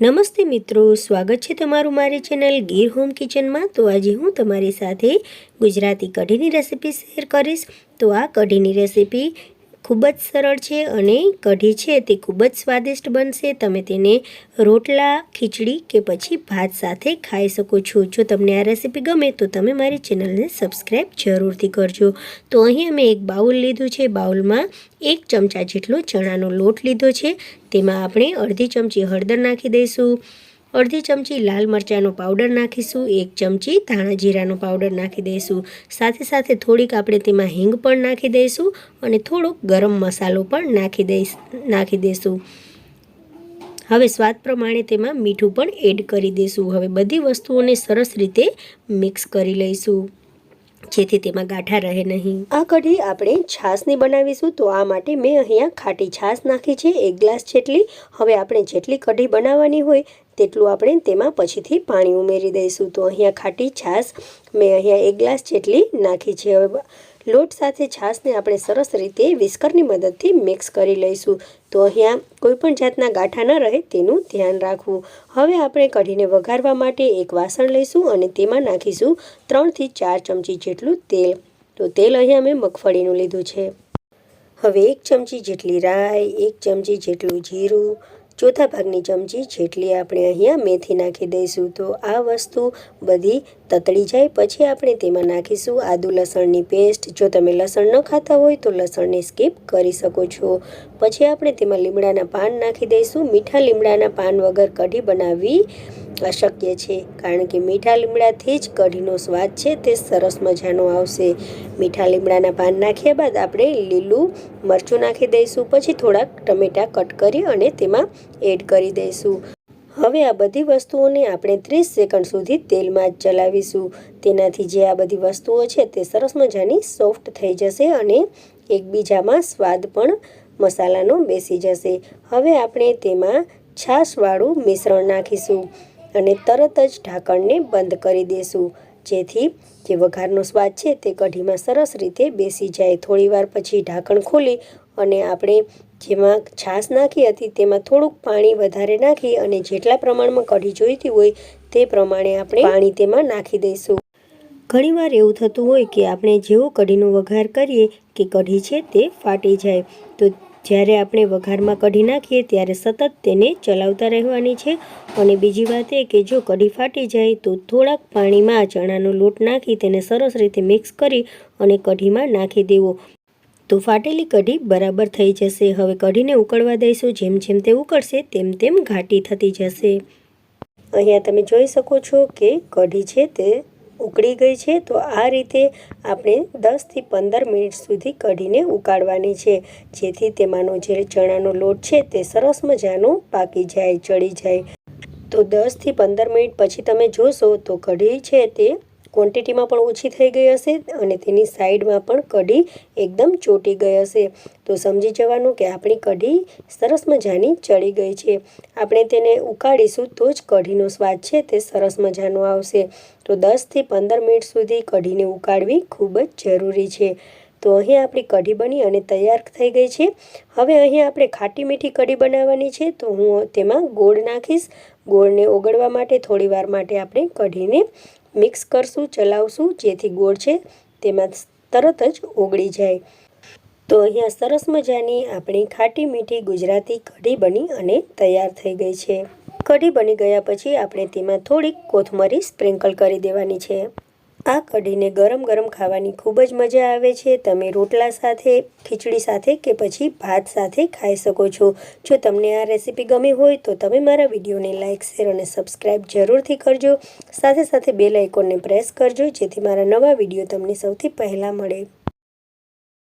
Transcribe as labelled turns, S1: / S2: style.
S1: નમસ્તે મિત્રો, સ્વાગત છે તમારું મારી ચેનલ ગીર હોમ કિચનમાં. તો આજે હું તમારી સાથે ગુજરાતી કઢીની રેસિપી શેર કરીશ. તો આ કઢીની રેસિપી ખૂબ જ સરળ છે અને કઢી છે તે ખૂબ જ સ્વાદિષ્ટ બનશે. તમે તેને રોટલા, ખીચડી કે પછી ભાત સાથે ખાઈ શકો છો. જો તમને આ રેસીપી ગમે તો તમે મારી ચેનલને સબસ્ક્રાઈબ જરૂરથી કરજો. તો અહીં અમે એક બાઉલ લીધું છે. બાઉલમાં એક ચમચા જેટલો ચણાનો લોટ લીધો છે. તેમાં આપણે અડધી ચમચી હળદર નાખી દઈશું. અડધી ચમચી લાલ મરચાંનો પાવડર નાખીશું, એક ચમચી ધાણા જીરાનો પાવડર નાખી દઈશું. સાથે સાથે થોડીક આપણે તેમાં હિંગ પણ નાખી દઈશું અને થોડોક ગરમ મસાલો પણ નાખી દઈશ, નાખી દઈશું. હવે સ્વાદ પ્રમાણે તેમાં મીઠું પણ એડ કરી દઈશું. હવે બધી વસ્તુઓને સરસ રીતે મિક્સ કરી લઈશું, જેથી તેમાં ગાંઠા રહે નહીં. આ કઢી આપણે છાશની બનાવીશું, તો આ માટે મેં અહીંયા ખાટી છાશ નાખી છે, એક ગ્લાસ જેટલી. હવે આપણે જેટલી કઢી બનાવવાની હોય તેટલું આપણે તેમાં પછીથી પાણી ઉમેરી દઈશું. તો અહીંયા ખાટી છાશ મેં અહીંયા એક ગ્લાસ જેટલી નાખી છે. હવે લોટ સાથે છાશને આપણે સરસ રીતે વિસ્કરની મદદથી મિક્સ કરી લઈશું. તો અહીંયા કોઈપણ જાતના ગાંઠા ન રહે તેનું ધ્યાન રાખવું. હવે આપણે કઢીને વઘારવા માટે એક વાસણ લઈશું અને તેમાં નાખીશું ત્રણથી ચાર ચમચી જેટલું તેલ. તો તેલ અહીંયા મેં મગફળીનું લીધું છે. હવે એક ચમચી જેટલી રાઈ, એક ચમચી જેટલું જીરું ચોથા ભાગની ચમચી જેટલી આપણે અહીંયા મેથી નાખી દઈશું. તો આ વસ્તુ બધી તતળી જાય, પછી આપણે તેમાં નાખીશું આદુ લસણની પેસ્ટ. જો તમે લસણ ન ખાતા હોય તો લસણને સ્કીપ કરી શકો છો. પછી આપણે તેમાં લીમડાના પાન નાખી દઈશું. મીઠા લીમડાના પાન વગર કઢી બનાવવી અશક્ય છે, કારણ કે મીઠા લીમડાથી જ કઢીનો સ્વાદ છે, તે સરસ મજાનો આવશે. મીઠા લીમડાના પાન નાખ્યા બાદ આપણે લીલું મરચું નાખી દઈશું, પછી થોડાક ટમેટાં કટ કરી અને તેમાં એડ કરી દઈશું. હવે આ બધી વસ્તુઓને આપણે ત્રીસ સેકન્ડ સુધી તેલમાં જ ચલાવીશું. તેનાથી જે આ બધી વસ્તુઓ છે, તે સરસ મજાની સોફ્ટ થઈ જશે અને એકબીજામાં સ્વાદ પણ મસાલાનો બેસી જશે. હવે આપણે તેમાં છાશવાળું મિશ્રણ નાખીશું. અને તરત જ ઢાંકણને બંધ કરી દેશું. જેથી જે વઘારનો સ્વાદ છે તે કઢીમાં સરસ રીતે બેસી જાય. થોડીવાર પછી ઢાંકણ ખોલી અને આપણે જેમાં છાશ નાખી હતી તેમાં થોડુંક પાણી વધારે નાખી અને જેટલા પ્રમાણમાં કઢી જોઈતી હોય તે પ્રમાણે આપણે પાણી તેમાં નાખી દઈશું. ઘણીવાર એવું થતું હોય કે આપણે જેવો કઢીનો વઘાર કરીએ કે કઢી છે તે ફાટી જાય. તો જ્યારે આપણે વઘારમાં કઢી નાખીએ ત્યારે સતત તેને ચલાવતા રહેવાની છે. અને બીજી વાત એ કે જો કઢી ફાટી જાય તો થોડાક પાણીમાં ચણાનો લોટ નાખી તેને સરસ રીતે મિક્સ કરી અને કઢીમાં નાખી દેવો. તો ફાટેલી કઢી બરાબર થઈ જશે. હવે કઢીને ઉકળવા દઈશું. જેમ જેમ તે ઉકળશે તેમ તેમ ઘાટી થતી જશે. અહીંયા તમે જોઈ શકો છો કે કઢી છે તે ઉકળી ગઈ છે, તો આ રીતે આપણે દસથી પંદર મિનિટ સુધી કઢીને ઉકાળવાની છે. જેથી તેમાંનો જે ચણાનો લોટ છે, તે સરસ મજાનો પાકી જાય, ચડી જાય. તો દસથી પંદર મિનિટ પછી તમે જોશો તો કઢી છે તે ક્વોન્ટિટીમાં પણ ઓછી થઈ ગઈ હશે અને તેની સાઈડમાં પણ કઢી એકદમ ચોટી ગઈ હશે. તો સમજી જવાનું કે આપણી કઢી સરસ મજાની ચડી ગઈ છે. આપણે તેને ઉકાળીશું તો જ કઢીનો સ્વાદ છે તે સરસ મજાનો આવશે. તો દસથી પંદર મિનિટ સુધી કઢીને ઉકાળવી ખૂબ જ જરૂરી છે. તો અહીં આપણી કઢી બની અને તૈયાર થઈ ગઈ છે. હવે અહીં આપણે ખાટી મીઠી કઢી બનાવવાની છે. તો હું તેમાં ગોળ નાખીશ. ગોળને ઓગળવા માટે થોડીવાર માટે આપણે કઢીને મિક્સ કરશું, ચલાવશું, જેથી ગોળ છે તેમાં તરત જ ઓગળી જાય. તો અહીંયા સરસ મજાની આપણી ખાટી મીઠી ગુજરાતી કઢી બની અને તૈયાર થઈ ગઈ છે. કઢી બની ગયા પછી આપણે તેમાં થોડીક કોથમરી સ્પ્રિંકલ કરી દેવાની છે. આ કઢીને ગરમ ગરમ ખાવાની ખૂબ જ મજા આવે છે. તમે રોટલા સાથે, ખીચડી સાથે કે પછી ભાત સાથે ખાઈ શકો છો. જો તમને આ રેસીપી ગમી હોય તો તમે મારા વિડીયોને લાઇક શેર અને સબસ્ક્રાઈબ જરૂરથી કરજો. સાથે સાથે બે આઇકોનને પ્રેસ કરજો જેથી મારા નવા વીડિયો તમને સૌથી પહેલાં મળે.